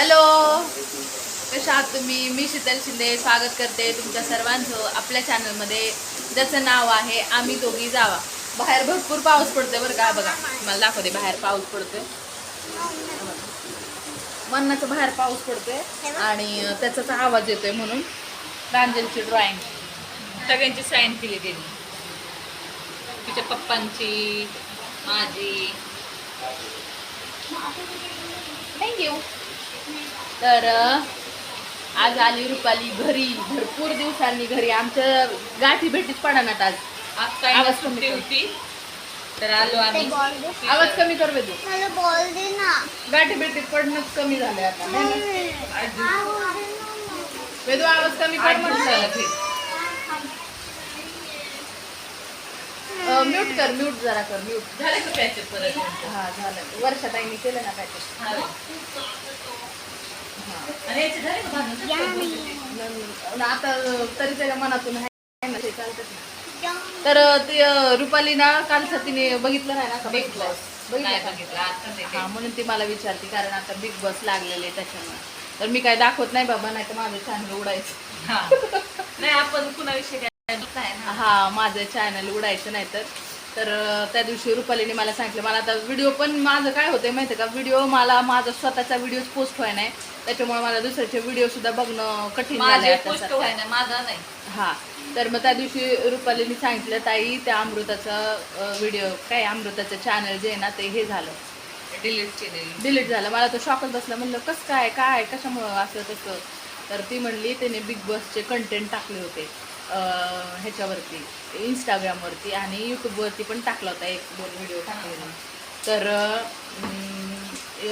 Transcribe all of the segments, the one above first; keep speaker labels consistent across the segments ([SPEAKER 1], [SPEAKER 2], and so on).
[SPEAKER 1] Hello. कशा आहात तुम्ही? मी शीतल शिंदे. स्वागत करते तुमच्या सर्वांचं आपल्या चॅनलमध्ये ज्याचं नाव आहे आम्ही दोघी जावा. बाहेर भरपूर पाऊस पडतोय बरं का? बघा मला दाखवते बाहेर पाऊस पडतोय. मन्नाचं बाहेर पाऊस पडतोय आणि त्याचाच आवाज येतोय म्हणून प्रांजलची ड्रॉइंग
[SPEAKER 2] सगळ्यांची साईन केली त्यांनी. तिच्या पप्पांची माझी.
[SPEAKER 1] थँक्यू तर आज आली रुपाली घरी. भरपूर दिवसांनी घरी. आमच्या गाठी भेटीच पडणार आज.
[SPEAKER 2] आज काय
[SPEAKER 1] आवाज कमी कर.
[SPEAKER 2] होती? तर आलो आम्ही.
[SPEAKER 3] बॉल दे.
[SPEAKER 1] आवाज कमी कर वेदू
[SPEAKER 3] मला बॉल दे ना.
[SPEAKER 1] गाठी भेटीत पडणंच कमी झालंय आता. है ना? वेदू आवाज कमी कर
[SPEAKER 2] आठ दिवस
[SPEAKER 1] म्हणून
[SPEAKER 2] झालं ते.
[SPEAKER 1] म्यूट कर म्यूट जरा कर म्यूट.
[SPEAKER 2] झालं का पॅचअप परत?
[SPEAKER 1] हा झालं. वर्षाताईंनी केलं ना काय
[SPEAKER 2] हा.
[SPEAKER 1] आता तरी त्याच्या मनातून आहे ना ते चालतंच ना. तर ते रुपाली ना काल तिने बघितलं नाही ना का
[SPEAKER 2] बिग बॉस
[SPEAKER 1] बघितलं हा. म्हणून ती मला विचारते कारण आता बिग बॉस लागलेले त्याच्यामुळे तर मी काय दाखवत नाही बाबा नाही तर माझं चॅनल उडायचं.
[SPEAKER 2] नाही आपण कुणाविषयी
[SPEAKER 1] हा माझं चॅनल उडायचं नाही तर तर त्या दिवशी रुपालीने मला सांगितलं मला आता व्हिडिओ पण माझं काय होतंय माहिती का? व्हिडिओ मला माझा स्वतःचा व्हिडिओ पोस्ट व्हाय नाही त्याच्यामुळे मला दुसऱ्याचे व्हिडिओ सुद्धा बघणं कठीण
[SPEAKER 2] पोस्ट
[SPEAKER 1] सध्या.
[SPEAKER 2] व्हाय ना माझा नाही.
[SPEAKER 1] हा. तर मग त्या दिवशी रुपालीने सांगितलं ताई त्या अमृताचं व्हिडिओ काय अमृताचं चॅनल जे आहे ना ते हे झालं.
[SPEAKER 2] डिलीट केलेली.
[SPEAKER 1] डिलीट झालं. मला तो शॉकच बसला. म्हणलं कसं काय काय कशामुळं असं तसं? तर ती म्हणली त्याने बिग बॉसचे कंटेंट टाकले होते. ह्याच्यावरती इंस्टाग्रामवरती आणि यूट्यूबवरती पण टाकला होता एक दोन व्हिडिओ टाकलेला. तर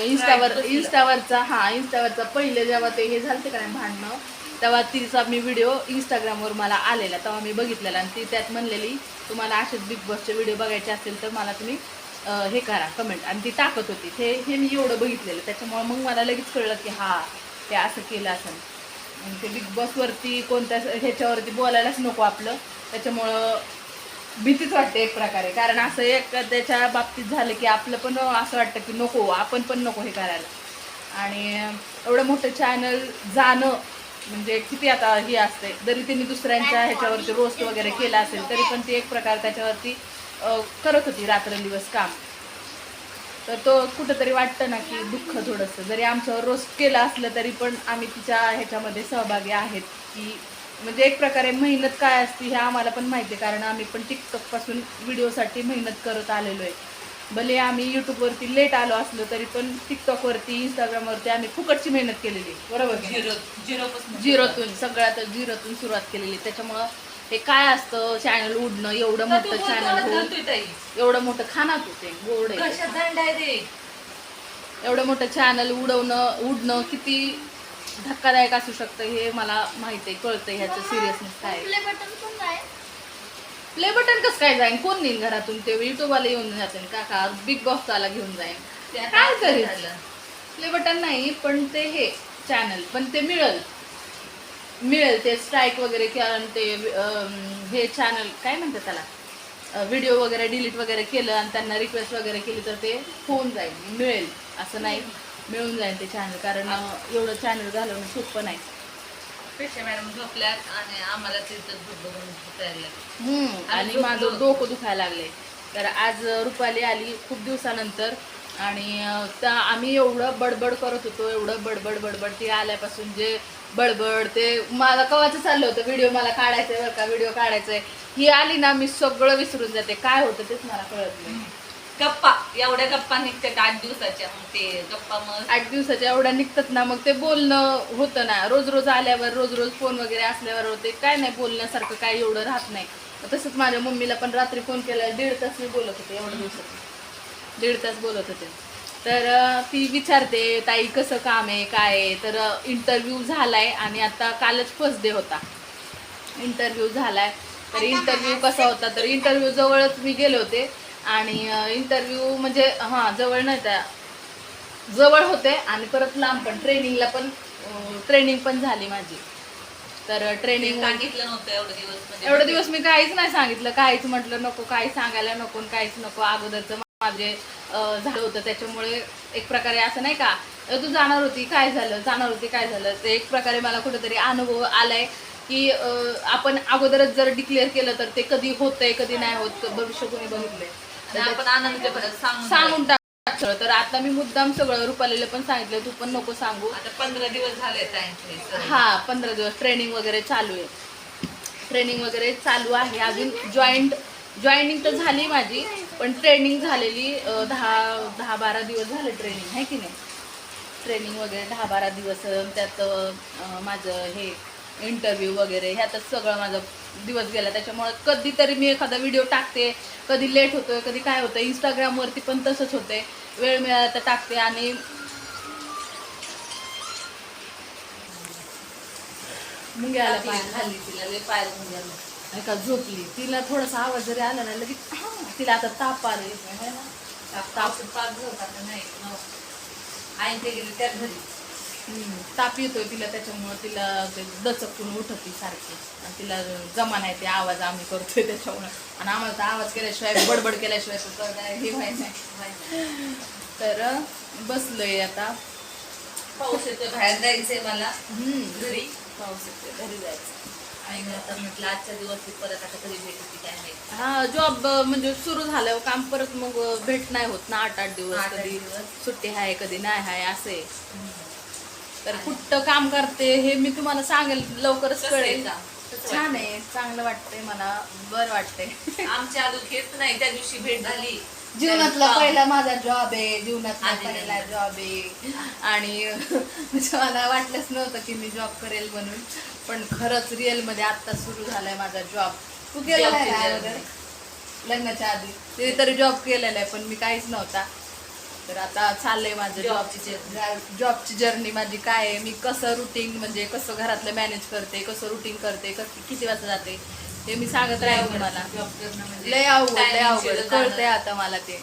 [SPEAKER 1] इंस्टावर. इंस्टावरचा हा इंस्टावरचा पहिले जेव्हा ते हे झालं का नाही भांडणं तेव्हा तिचा मी व्हिडिओ इंस्टाग्रामवर मला आलेला तेव्हा मी बघितलेला. आणि ती त्यात म्हणलेली तुम्हाला असेच बिग बॉसचे व्हिडिओ बघायचे असेल तर मला तुम्ही हे करा कमेंट आणि ती टाकत होती. हे हे मी एवढं बघितलेलं. त्याच्यामुळे मग मला लगेच कळलं की हा ते असं केलं असं म्हणजे ते बिग बॉसवरती कोणत्या ह्याच्यावरती बोलायलाच नको आपलं. त्याच्यामुळं भीतीच वाटते एक प्रकारे. कारण असं एक त्याच्या बाबतीत झालं की आपलं पण असं वाटतं की नको आपण पण नको हे करायला. आणि एवढं मोठं चॅनल जाणं म्हणजे किती आता हे असते जरी त्यांनी दुसऱ्यांच्या ह्याच्यावरती रोस्ट वगैरे केला असेल तरी पण ती एक प्रकार त्याच्यावरती करत होती रात्रंदिवस काम. तर तो कुठंतरी वाटतं ना की दुःख थोडंसं. जरी आमच्यावर रोस्ट केलं असलं तरी पण आम्ही तिच्या ह्याच्यामध्ये सहभागी आहेत. की म्हणजे एक प्रकारे मेहनत काय असते हे आम्हाला पण माहिती आहे. कारण आम्ही पण टिकटॉकपासून व्हिडिओसाठी मेहनत करत आलेलो आहे. भले आम्ही यूट्यूबवरती लेट आलो असलो तरी पण टिकटॉकवरती इंस्टाग्रामवरती आम्ही फुकटची मेहनत केलेली. बरोबर?
[SPEAKER 2] झिरो झिरो पासून
[SPEAKER 1] झिरोतून सगळ्यात झिरोतून सुरुवात केलेली त्याच्यामुळं हे काय असतं? चॅनल उडणं एवढं मोठं चॅनल. एवढं मोठं खाना तू ते गोड आहे. एवढं मोठं चॅनल उडवणं उडणं किती धक्कादायक असू शकतं हे मला माहिती आहे कळतंय ह्याचं सिरियसनेस काय.
[SPEAKER 3] प्ले बटन
[SPEAKER 1] कसं काय जाईन? कोण नेईन घरातून? ते युट्यूबवाला येऊन जातील काका बिग बॉसवाला घेऊन जाईन? काय करील? प्ले बटन नाही पण ते हे चॅनल पण ते मिळेल. मिळेल ते स्ट्राईक वगैरे किंवा ते हे चॅनल काय म्हणतात त्याला? व्हिडिओ वगैरे डिलीट वगैरे केलं आणि त्यांना रिक्वेस्ट वगैरे केली तर ते होऊन जाईल मिळेल. असं नाही मिळून जाईल ते चॅनल कारण एवढं चॅनल घालवणं सोपं नाही.
[SPEAKER 2] पेशा मॅडम झोपल्यात आणि आम्हाला तिथं
[SPEAKER 1] आणि. माझं डोकं दुखायला लागले. तर आज रुपाली आली खूप दिवसानंतर आणि त्या आम्ही एवढं बडबड करत होतो एवढं बडबड बडबड. ती आल्यापासून जे बडबड ते मला कवाचं चाललं होतं व्हिडिओ मला काढायचंय बरं का व्हिडिओ काढायचंय. ही आली ना मी सगळं विसरून जाते. काय होतं तेच मला कळत नाही.
[SPEAKER 2] गप्पा एवढ्या गप्पा निघतात आठ दिवसाच्या. मग ते गप्पा मग.
[SPEAKER 1] आठ दिवसाच्या एवढ्या निघतात ना मग ते बोलणं होतं ना. रोज रोज आल्यावर रोज रोज फोन वगैरे असल्यावर होते काय नाही बोलण्यासारखं काय एवढं राहत नाही. तसंच माझ्या मम्मीला पण रात्री फोन केला दीड तास मी बोलत होते एवढ्या दिवसात. दीड तास बोलत होते. तर ती विचारते ताई कसं काम आहे? काय आहे? तर इंटरव्ह्यू झालाय आणि आता कालच फर्स्ट डे होता. इंटरव्ह्यू झालाय. तर इंटरव्ह्यू कसा होता? तर इंटरव्ह्यू जवळच मी गेले होते आणि इंटरव्ह्यू म्हणजे हां जवळ नाही त्या जवळ होते आणि परत लांब पण. ट्रेनिंगला पण ट्रेनिंग पण झाली माझी. तर ट्रेनिंग
[SPEAKER 2] सांगितलं नव्हतं एवढे दिवस म्हणजे.
[SPEAKER 1] एवढे दिवस मी काहीच नाही सांगितलं. काहीच म्हटलं नको काही सांगायला नको काहीच नको. अगोदरचं माझे झालं होतं. त्याच्यामुळे एक प्रकारे असं नाही का तू जाणार होती काय झालं जाणार होती काय झालं? ते एक प्रकारे मला कुठेतरी अनुभव आलाय की आपण अगोदरच जर डिक्लेअर केलं तर ते कधी होतंय कधी नाही होत भविष्य कोणी बघितलंय.
[SPEAKER 2] आपण आनंद सांगून
[SPEAKER 1] सांगून टाक. तर आता मी मुद्दाम सगळं रुपालीला पण सांगितलं तू पण नको सांगू.
[SPEAKER 2] आता पंधरा दिवस झाले
[SPEAKER 1] हा पंधरा दिवस. ट्रेनिंग वगैरे चालू आहे. ट्रेनिंग वगैरे चालू आहे. अजून जॉईंट जॉईनिंग तर झाली माझी पण ट्रेनिंग झालेली दहा दहा बारा दिवस झाले ट्रेनिंग आहे की नाही? ट्रेनिंग वगैरे दहा बारा दिवस त्यात माझं हे इंटरव्ह्यू वगैरे ह्यातच सगळं माझा दिवस गेला. त्याच्यामुळे कधीतरी मी एखादा व्हिडिओ टाकते कधी लेट होतोय कधी काय होतं इंस्टाग्रामवरती पण तसंच होते. वेळ मिळाला तर टाकते आणि मुंग्याला पाहिजे
[SPEAKER 2] खाल्ली तिला लय पाय झालं
[SPEAKER 1] नाही का झोपली. तिला थोडासा आवाज जरी आला ना लगेच तिला आता ताप आले.
[SPEAKER 2] ताप पाच दिवस आता नाही. आई ते गेले त्या घरी.
[SPEAKER 1] ताप येतोय तिला त्याच्यामुळं तिला ते दचकून उठती सारखी. आणि तिला जमा नाही ते आवाज आम्ही करतोय त्याच्यामुळं. आणि आम्हाला तर आवाज केल्याशिवाय बडबड केल्याशिवाय तर काय हे माहीत नाही. तर बसलोय आता.
[SPEAKER 2] पाऊस येतोय बाहेर जायचंय मला.
[SPEAKER 1] हम्म,
[SPEAKER 2] घरी.
[SPEAKER 1] पाऊस येतोय घरी जायचं
[SPEAKER 2] म्हटलं आजच्या दिवस परत आता कधी भेट होती काय माहिती?
[SPEAKER 1] हा जॉब म्हणजे सुरू झाल्यावर काम परत मग भेट नाही होत ना आठ आठ दिवस
[SPEAKER 2] आठ-आठ
[SPEAKER 1] कधी
[SPEAKER 2] दिवस.
[SPEAKER 1] सुट्टी आहे कधी नाही आहे. असे तर कुठं काम करते हे मी तुम्हाला सांगेल लवकरच
[SPEAKER 2] कसं आहे
[SPEAKER 1] कळेल.
[SPEAKER 2] काम? कसं
[SPEAKER 1] छान आहे चांगलं वाटतंय मला बरं वाटतंय.
[SPEAKER 2] आमच्या अजून हेच नाही त्या दिवशी भेट झाली.
[SPEAKER 1] जीवनातला पहिला माझा जॉब आहे जीवनातला पहिला. जॉब आहे. आणि म्हणजे मला वाटलंच नव्हतं की मी जॉब करेल म्हणून. पण खरंच रिअलमध्ये आता सुरू झालाय माझा जॉब तू केलेला आहे. लग्नाच्या आधी. तिने तरी जॉब केलेला आहे पण मी काहीच नव्हता. तर आता चाललंय माझं
[SPEAKER 2] Job
[SPEAKER 1] जॉब
[SPEAKER 2] ची journey.
[SPEAKER 1] जॉबची जर्नी माझी काय आहे? मी कसं रुटीन म्हणजे कसं घरातलं मॅनेज करते कसं रुटीन करते कसं किती वाजता जाते? हे मी सांगत राहील तुम्हाला.
[SPEAKER 2] म्हणजे
[SPEAKER 1] लय अवघड लय अवघड. कळतंय. आता मला ते.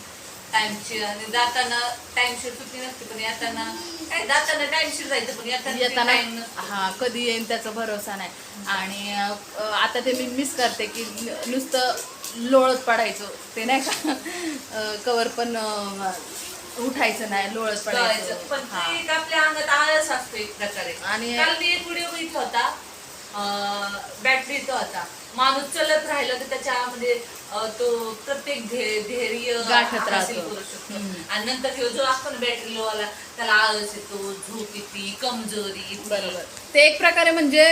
[SPEAKER 2] आणि जाताना टाइमशीर सुट्टी नसते पण येताना काय जाताना टाइमशीर जायचं पण येताना
[SPEAKER 1] येताना
[SPEAKER 2] टाइम नसतो.
[SPEAKER 1] हा कधी येईन त्याचा भरोसा नाही. आणि अं, आता ते मी मिस करते की न- नुसतं लोळत पडायचं. ते नाही का? कवर पण अं, उठायचं नाही लोळत पडायचं.
[SPEAKER 2] पण
[SPEAKER 1] हा.
[SPEAKER 2] ते एक आपल्या अंगात आळस असतो एक प्रकारे.
[SPEAKER 1] आणि-
[SPEAKER 2] काल मी एक व्हिडिओ बघितला होता. बॅटरीचा होता. माणूस चलत राहिला तर त्याच्यामध्ये तो प्रत्येक धैर्य
[SPEAKER 1] गाठत राहतो.
[SPEAKER 2] करू शकतो. आणि नंतर ह्यो जो आपण बॅटरी लो आला त्याला आळस येतो झोप येते कमजोरी.
[SPEAKER 1] बरोबर. ते एक प्रकारे म्हणजे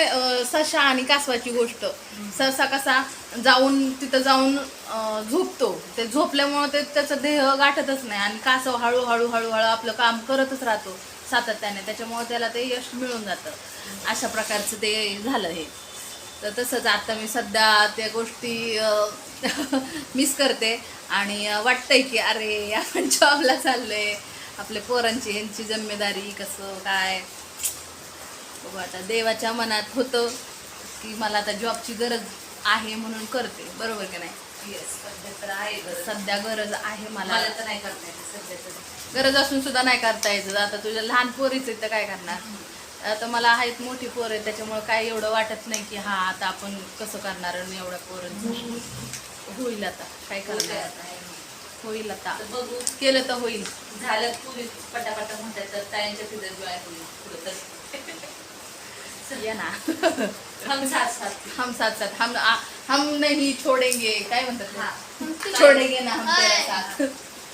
[SPEAKER 1] सशा आणि कासवाची गोष्ट. ससा कसा जाऊन तिथं जाऊन झोपतो. ते झोपल्यामुळं ते त्याचं देह गाठतच नाही आणि कासव हळूहळू हळूहळू आपलं काम करतच राहतो सातत्याने. त्याच्यामुळं त्याला ते यश मिळून जातं. अशा प्रकारचं ते झालं हे. तर तसंच आता मी सध्या त्या गोष्टी मिस करते. आणि वाटतंय की अरे आपण जॉबला चाललोय. आपल्या पोरांची यांची जिम्मेदारी कसं काय? बघू आता देवाच्या मनात होतं की मला आता जॉबची गरज आहे म्हणून करते. बरोबर की नाही?
[SPEAKER 2] Yes, सध्या तर आहे गरज.
[SPEAKER 1] सध्या गरज आहे मला.
[SPEAKER 2] मला तर नाही करता येत सध्या तरी.
[SPEAKER 1] गरज असून सुद्धा नाही करता यायचं आता तुझ्या लहान पोरीच तर काय करणार? आता मला आहेत मोठी पोर आहे त्याच्यामुळे काय एवढं वाटत नाही की हा आता आपण कसं करणार आणि एवढ्या पोरांचं होईल आता. काय करणार? होईल आता.
[SPEAKER 2] बघू.
[SPEAKER 1] केलं तर होईल.
[SPEAKER 2] झालं पोलीस पटापटा म्हणतात तर ताईंच्या तिथे जॉईन होईल पुढं तर.
[SPEAKER 1] ये ना.
[SPEAKER 2] हम साथ साथ.
[SPEAKER 1] हम साथ साथ. हम आ, हम नहीं छोडेंगे. काय म्हणतात
[SPEAKER 2] हा.
[SPEAKER 1] छोडेंगे ना हम तेरा. साथ.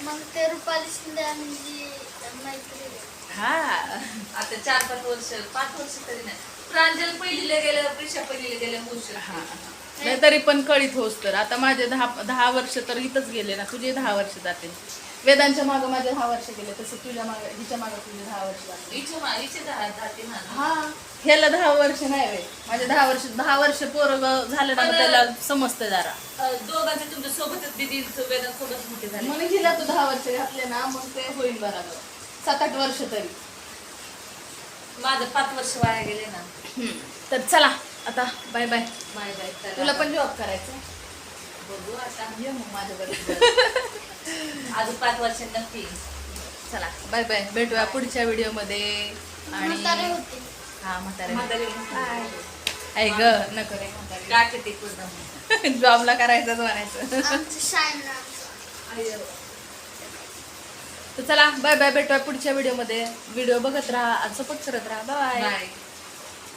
[SPEAKER 3] मग ते रुपाली शिंदे आणि.
[SPEAKER 1] हा.
[SPEAKER 2] आता चार पाच वर्ष पाच वर्ष तरी नाही. प्रांजल पहिलीला गेल्या प्रिशा पहिलीला
[SPEAKER 1] हा
[SPEAKER 2] शकते
[SPEAKER 1] नाही. तरी पण कळीत होस तर. आता माझे दहा दहा वर्ष तर इथंच गेले ना. तुझे दहा वर्ष जाते. वेदांच्या मागं माझे दहा वर्ष गेले तसं तुझ्या मागं हिच्या मागं तुझे दहा वर्ष जाते.
[SPEAKER 2] इथे मा इथे दहा जाते ना.
[SPEAKER 1] हा. ह्याला दहा वर्ष नाही वे माझे दहा वर्ष दहा वर्ष पोरग झालं ना मग त्याला समजतं जरा.
[SPEAKER 2] दोघांचे तुमच्या सोबतच दिदी वेदांत सोबत मोठे झाले.
[SPEAKER 1] म्हणून हिला तू दहा वर्ष घातले ना मग ते होईल बरोबर सात आठ वर्ष तरी.
[SPEAKER 2] माझं पाच वर्ष वाया गेले ना.
[SPEAKER 1] तर चला आता बाय बाय
[SPEAKER 2] बाय बाय
[SPEAKER 1] तुला पण जॉब करायचं
[SPEAKER 2] बघू आता.
[SPEAKER 1] ये मग माझ्याबरोबर
[SPEAKER 2] अजून पाच वर्ष नक्की.
[SPEAKER 1] चला बाय बाय भेटूया पुढच्या व्हिडिओमध्ये आणि
[SPEAKER 3] होते.
[SPEAKER 1] हा म्हातारे ऐक ग नको रे म्हातारे. जॉबला करायचंच म्हणायचं. तर चला बाय बाय भेटूया पुढच्या व्हिडिओमध्ये व्हिडिओ बघत राहा सपोर्ट करत राहा. Bye
[SPEAKER 2] bye